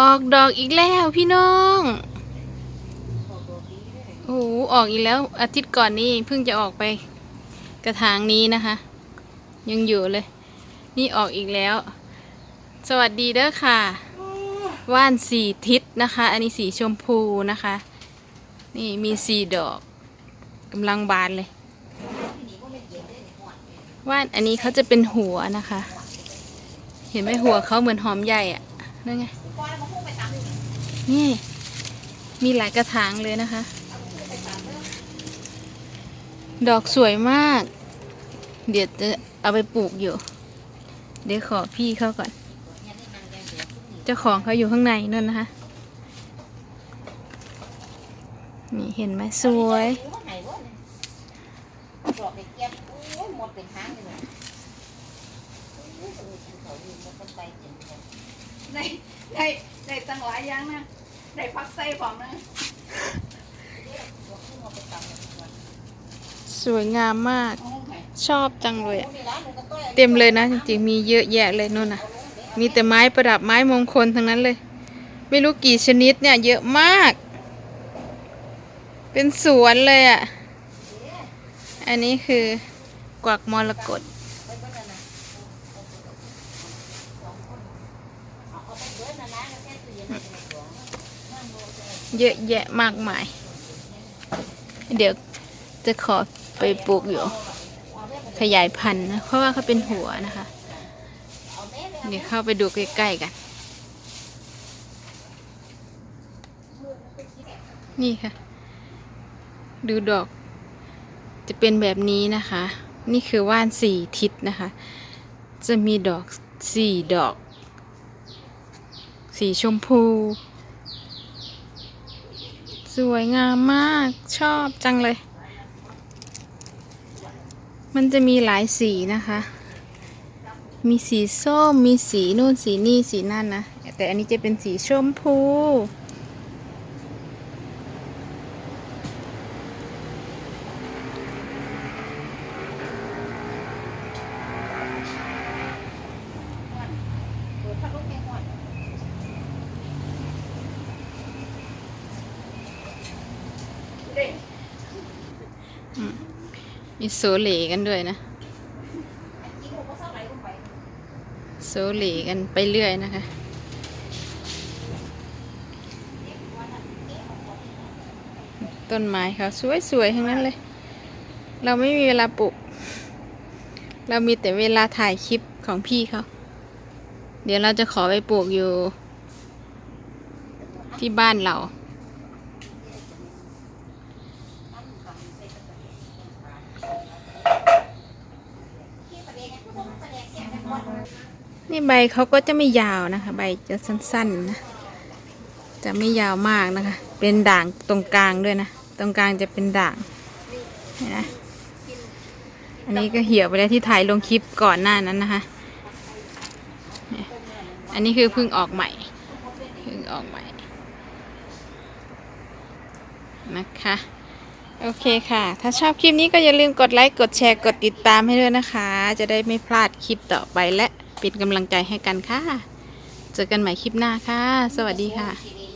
ออกดอกอีกแล้วพี่น้องโอ้โหออกอีกแล้วอาทิตย์ก่อนนี่เพิ่งจะออกไป กระถางนี้นะคะ ยังอยู่เลย นี่ออกอีกแล้ว สวัสดีเด้อค่ะ ว่านสีทิศนะคะ อันนี้สีชมพูนะคะ นี่มีสีดอกกำลังบานเลย ว่านอันนี้เขาจะเป็นหัวนะคะ เห็นไหมหัวเขาเหมือนหอมใหญ่อะ นั่นไง นี่ มีหลายกระถางเลยนะคะ ดอกสวยมาก เดี๋ยวจะเอาไปปลูกอยู่ เดี๋ยวขอพี่เขาก่อน เจ้าของเขาอยู่ข้างในนั่นนะคะ นี่เห็นไหมสวยหมดเป็นทางเลย ไปจริงเลยได้ได้ได้ตั้งหลายอย่างนะได้พักไส้พร้อมนะบอกขึ้นมาไปตำเลยก่อนสวยงามมากเอาลงไปชอบจังเลยอะนี่ร้านหนูก็ต้อยเต็มเลยนะจริงๆมีเยอะแยะเลยนู่นน่ะมีแต่ไม้ประดับไม้มงคลทั้งนั้นเลย ไม่รู้กี่ชนิดเนี่ย เยอะมาก เป็นสวนเลยอะ อันนี้คือกวักมรกต ไปเบิ่งนั่นน่ะเอาเอาไป เยอะแยะมากมาย เดี๋ยวจะขอไปปลูกอยู่ ขยายพันธุ์นะ เพราะว่าเขาเป็นหัวนะคะ เดี๋ยวเข้าไปดูใกล้ๆกัน นี่ค่ะ ดูดอก จะเป็นแบบนี้นะคะ นี่คือว่านสี่ทิศนะคะ จะมีดอกสี่ดอก สีชมพู สวยงามมากชอบจังเลย มันจะมีหลายสีนะคะ มีสีส้ม มีสีนู่นสีนี่สีนั่นนะ แต่อันนี้จะเป็นสีชมพู เปิดพัดลมแม่ก่อน เด้ มีโซเหลกันด้วยนะ โซเหลกันไปเรื่อยนะคะ ต้นไม้เขาสวยๆทั้งนั้นเลย เราไม่มีเวลาปลูก เรามีแต่เวลาถ่ายคลิปของพี่เขา เดี๋ยวเราจะขอไปปลูกอยู่ที่บ้านเรา ขี้ประเด็นเนี่ยผู้ชมประเด็นแก่แต่ก่อน นี่ใบเขาก็จะไม่ยาวนะคะ ใบจะสั้นๆนะ จะไม่ยาวมากนะคะ เป็นด่างตรงกลางด้วยนะ ตรงกลางจะเป็นด่างนไหมอันนี้ก็เหี่ยวไปแล้วที่ถ่ายลงคลิปก่อนหน้านั้นนะคะ อันนี้คือเพิ่งออกใหม่ เพิ่งออกใหม่ นะคะ โอเคค่ะ ถ้าชอบคลิปนี้ก็อย่าลืมกดไลค์ กดแชร์ กดติดตามให้ด้วยนะคะ จะได้ไม่พลาดคลิปต่อไปและ เป็นกำลังใจให้กันค่ะ เจอกันใหม่คลิปหน้าค่ะ สวัสดีค่ะ